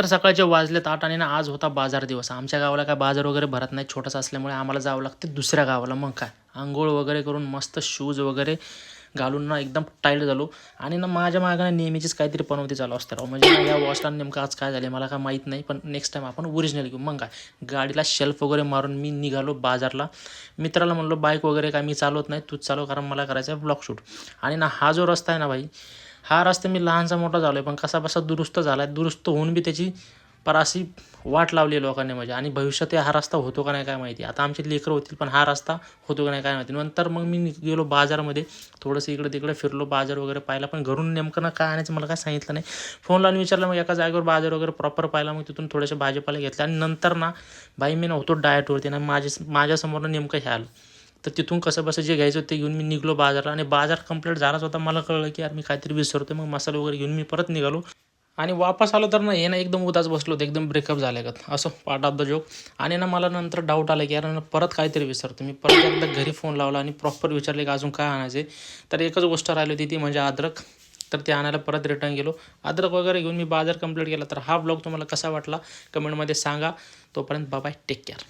तर सकाळचे वाजलेत आठ आणि ना आज होता बाजार दिवस. आमच्या गावाला काय बाजार वगैरे भरत नाही छोटासा असल्यामुळे आम्हाला जावं लागते दुसऱ्या गावाला. मग काय? आंघोळ वगैरे करून मस्त शूज वगैरे घालून ना एकदम टाईट झालो. आणि ना माझ्या मागाने नेहमीचीच काहीतरी पनवती चालू असते राव. म्हणजे या वॉचला नेमकं आज काय झाले मला काय माहीत नाही पण नेक्स्ट टाईम आपण ओरिजिनल घेऊ. मग काय? गाडीला शेल्फ वगैरे मारून मी निघालो बाजारला. मित्राला म्हणलो बाईक वगैरे काय मी चालवत नाही तूच चालव कारण मला करायचं आहे ब्लॉक शूट आणि ना हा जो रस्ता आहे ना भाई हा रस्ता मी लहानसा मोठा झालो आहे पण कसा बसा दुरुस्त झाला आहे दुरुस्त होऊन बी त्याची पर अशी वाट लावली आहे लोकांनी म्हणजे. आणि भविष्यात हा रस्ता होतो का नाही काय माहिती. आता आमचे लेकरं होतील पण हा रस्ता होतो का नाही काय माहिती. नंतर मग मी गेलो बाजारमध्ये थोडंसं इकडे तिकडे फिरलो बाजार वगैरे पाहिला पण घरून नेमकं ना काय आणायचं मला काय सांगितलं नाही. फोन लावून विचारलं मग एका जागेवर बाजार वगैरे प्रॉपर पाहिला मग तिथून थोडेसे भाजीपाला घेतले आणि नंतर ना बाई मी नव्हतो डायटवरती ना माझ्या माझ्यासमोरनं नेमकं हे आलं. तर तिथून कसं बसं जे घ्यायचं ते घेऊन मी निघलो बाजारला आणि बाजार कंप्लीट झालाच होता. मला कळलं की यार मी काहीतरी विसरतो मग मसाला वगैरे घेऊन मी परत निघालो. आणि वापस आलो तर ना हे ना एकदम उदास बसलो होतो. एकदम ब्रेकअप झाले का? असं पार्ट ऑफ द जोक आणि ना मला नंतर डाऊट आला की यार ना परत काहीतरी विसरतो मी परत एकदा घरी फोन लावला आणि प्रॉपर विचारले की अजून काय आणायचे तर एकच गोष्ट राहिली होती ती म्हणजे अद्रक. तर ते आणायला परत रिटर्न गेलो. अद्रक वगैरे घेऊन मी बाजार कंप्लीट केला. तर हा ब्लॉग तुम्हाला कसा वाटला? कमेंटमध्ये सांगा. तोपर्यंत बाय टेक केअर